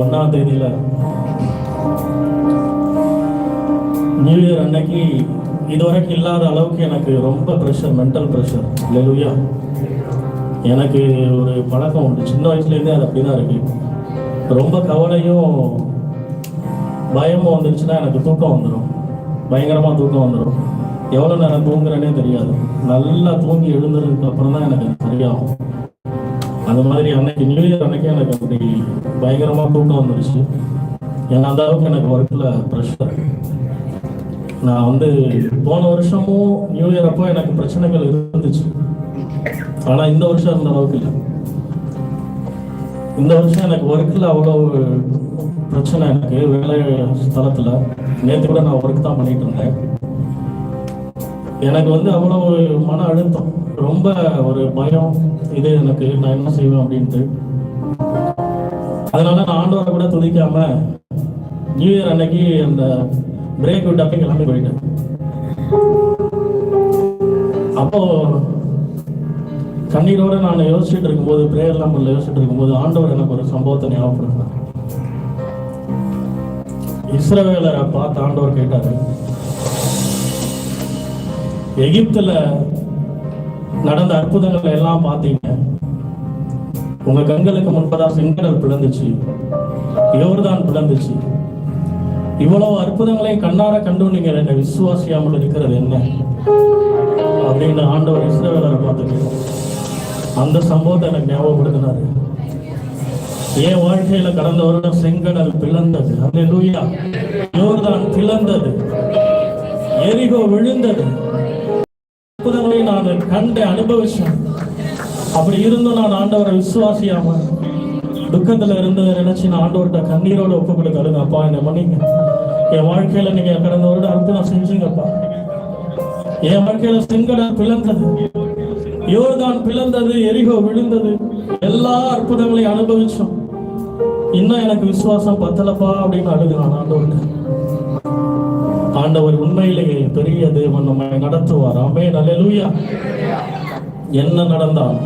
ஒன்றாம் தேதியில். New year அன்னைக்கு இதுவரைக்கும் இல்லாத அளவுக்கு எனக்கு ரொம்ப ப்ரெஷர் மென்டல் ப்ரெஷர் லெலுவியா எனக்கு ஒரு பழக்கம் உண்டு. சின்ன வயசுலேருந்தே அது அப்படி தான் இருக்கு. ரொம்ப கவலையும் பயமும் வந்துருச்சுன்னா எனக்கு தூக்கம் வந்துடும் பயங்கரமாக தூக்கம் வந்துடும் எவ்வளோ நேரம் தூங்குறேனே தெரியாது. நல்லா தூங்கி எழுந்ததுக்கு அப்புறம் தான் எனக்கு சரியாகும். அந்த மாதிரி அன்னைக்கு நியூ இயர் அன்னைக்கு எனக்கு அப்படி பயங்கரமாக தூக்கம் வந்துருச்சு. ஏன்னா அந்த அளவுக்கு எனக்கு ஒர்க்கில் ப்ரெஷர் நான் வந்து போன வருஷமும் நியூ இயர் அப்போ எனக்கு பிரச்சனைகள் இருந்துச்சு. ஆனால் இந்த வருஷம் அந்த அளவுக்கு இல்லை. இந்த வருஷம் எனக்கு ஒர்க்கில் அவ்வளோ பிரச்சனை எனக்கு வேலை ஸ்தலத்தில். நேற்று கூட நான் ஒர்க் தான் பண்ணிட்டு இருந்தேன். எனக்கு வந்து அவ்வளவு மன அழுத்தம் ரொம்ப ஒரு பயம் இது எனக்கு நான் என்ன செய்வேன் அப்படின்ட்டு. அதனால நான் ஆண்டவரை கூட துதிக்காம நியூ இயர் அன்னைக்கு அந்த பிரேக் விட்டு அப்படியே கிளம்பி போயிட்டேன். அப்போ கண்ணீரோட நான் யோசிச்சுட்டு இருக்கும்போது பிரேயர்லாம் பண்ணல யோசிச்சுட்டு இருக்கும்போது ஆண்டவர் எனக்கு ஒரு சம்பவத்தை ஞாபகப்படுத்தினார். இஸ்ரவேலரை பார்த்து ஆண்டவர் கேட்டாரு. எகிப்துல நடந்த அற்புதங்களை எல்லாம் பார்த்தீங்க. உங்க கண்களுக்கு முன்பதா செங்கடல் பிளந்துச்சு. யோர்தான் பிளந்துச்சு? இவ்வளவு அற்புதங்களையும் கண்ணார கண்டு நீங்க என்ன விசுவாசியாமல் இருக்கிறது என்ன? அப்படின்னு ஆண்டவர் இஸ்ரவேலரை பார்த்துக்க அந்த சம்பவத்தை எனக்கு ஞாபகப்படுத்தினாரு. என் வாழ்க்கையில கடந்த வருடம் செங்கடல் பிளந்தது. அந்த லூயா யோர்தான் பிளந்தது? எரிகோ விழுந்தது. அற்புதங்களை நான் கண்டு அனுபவிச்சேன். அப்படி இருந்தும் நான் ஆண்டவரை விசுவாசியாம துக்கத்துல இருந்து நினைச்சு நான் ஆண்டவர்கிட்ட கண்ணீரோட ஒப்பு கொடுக்கலுங்க அப்பா என்னை மன்னிங்க. என் வாழ்க்கையில நீங்க கடந்த வருடம் அற்புதம் செஞ்சுங்கப்பா. என் வாழ்க்கையில செங்கடல் பிளந்தது. யோர்தான் பிளந்தது எரிகோ விழுந்தது. எல்லா அற்புதங்களையும் அனுபவிச்சோம். இன்னும் எனக்கு விசுவாசம் பத்தலப்பா அப்படின்னு அழுகிறான் ஆண்டவர்கிட்ட. ஆண்டவர் உண்மையிலேயே பெரிய தேவன் நம்மை நடத்துவார். அமே நல்லேலூயா என்ன நடந்தால்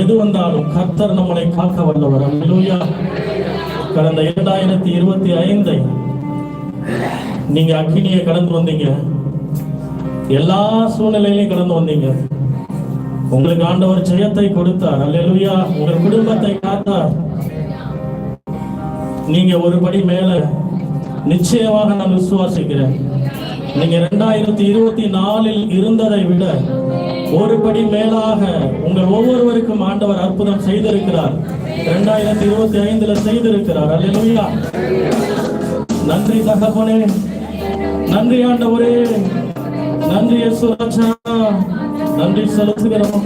எது வந்தாலும் கர்த்தர் நம்மளை காக்க வல்லவர். அல்லூயா கடந்த இரண்டாயிரத்தி இருபத்தி ஐந்தை நீங்க அக்கினியை கடந்து வந்தீங்க. எல்லா சூழ்நிலையிலையும் கடந்து வந்தீங்க. உங்களுக்கு ஆண்டவர் ஜெயத்தை கொடுத்தார். அல்லா உங்கள் குடும்பத்தை காத்தார். நீங்க ஒரு படி மேல நிச்சயமாக நான் விசுவாசிக்கிறேன். நீங்க ரெண்டாயிரத்தி இருபத்தி நாலில் இருந்ததை விட ஒரு படி மேலாக உங்கள் ஒவ்வொருவருக்கும் ஆண்டவர் அற்புதம் செய்திருக்கிறார். ரெண்டாயிரத்தி இருபத்தி ஐந்துல செய்திருக்கிறார். அல்லா நன்றி தகப்பனே. நன்றி ஆண்டவரே. நன்றி சுரட்சா நன்றி செலுத்துகிறோம்.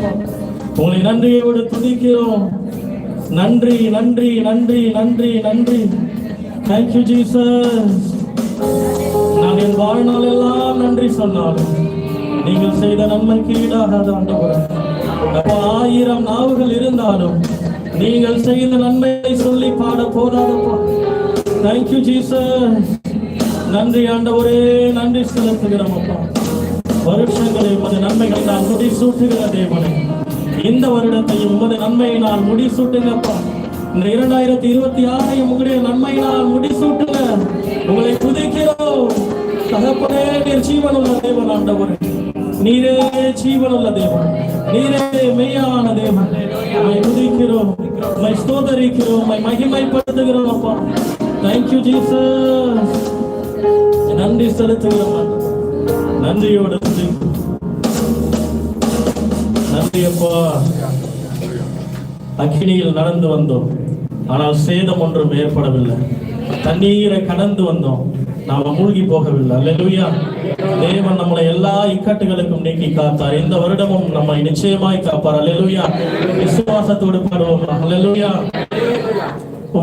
உங்களை நன்றியோடு துதிக்கிறோம். நன்றி நன்றி நன்றி நன்றி நன்றி. தேங்க்யூ ஜீசஸ் நான் என் வாழ்நாள் எல்லாம் நன்றி சொன்னாலும் நீங்கள் செய்த நன்மைக்கு ஈடாகாத ஆண்டவரே அப்பா, ஆயிரம் நாவுகள் இருந்தாலும் நீங்கள் செய்த நன்மையை சொல்லி பாட போதாதப்பா. தேங்க்யூ ஜீசஸ் நன்றி ஆண்டவரே நன்றி செலுத்துகிறோம் அப்பா. வருஷங்களை உமது நன்மைகளை நான் முடி சூட்டுகிற தேவனே. இந்த வருடத்தையும் உமது நன்மையினால் முடி சூட்டுங்கப்பா இந்த இரண்டாயிரத்தி இருபத்தி ஆறையும் உங்களுடைய நன்மையினால் முடி உங்களை புதைக்கிறோம் தகப்பனே நீர் ஜீவனுள்ள தேவன் ஆண்டவர். நீரே ஜீவனுள்ள தேவன். நீரே மெய்யான தேவன். உம்மை துதிக்கிறோம். ஸ்தோதரிக்கிறோம் உம்மை மகிமைப்படுத்துகிறோம் அப்பா. தேங்க்யூ ஜீசஸ் நன்றி செலுத்துகிறோம் நன்றியோடு நன்றி அப்பா. அக்கினியில் நடந்து வந்தோம். ஆனால் சேதம் ஒன்றும் ஏற்படவில்லை. தண்ணீரை கடந்து வந்தோம். நாம மூழ்கி போகவில்லை. அல்லேலூயா. தேவன் நம்மளை எல்லா இக்கட்டுகளுக்கும் நீக்கி காத்தார். இந்த வருடமும் நம்மை நிச்சயமாய் காப்பார். அல்லேலூயா. விசுவாசத்தோடு பாடுவோம். அல்லேலூயா.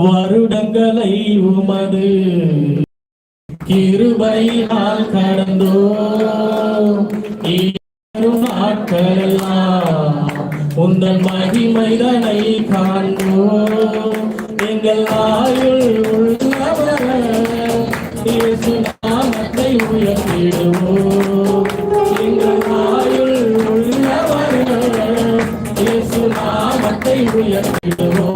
வருடங்களை உமது கிருபையினால் கடந்தோ இரும் நாட்களெல்லாம் உந்தன் மகிமைதனை காண்போ நீங்கள் ஆயுள் உள்ளவர். இயேசு நாமத்தை உயர்த்திடுவோ எங்கள் ஆயுள் உள்ளவர் இயேசு நாமத்தை உயர்த்திடுவோ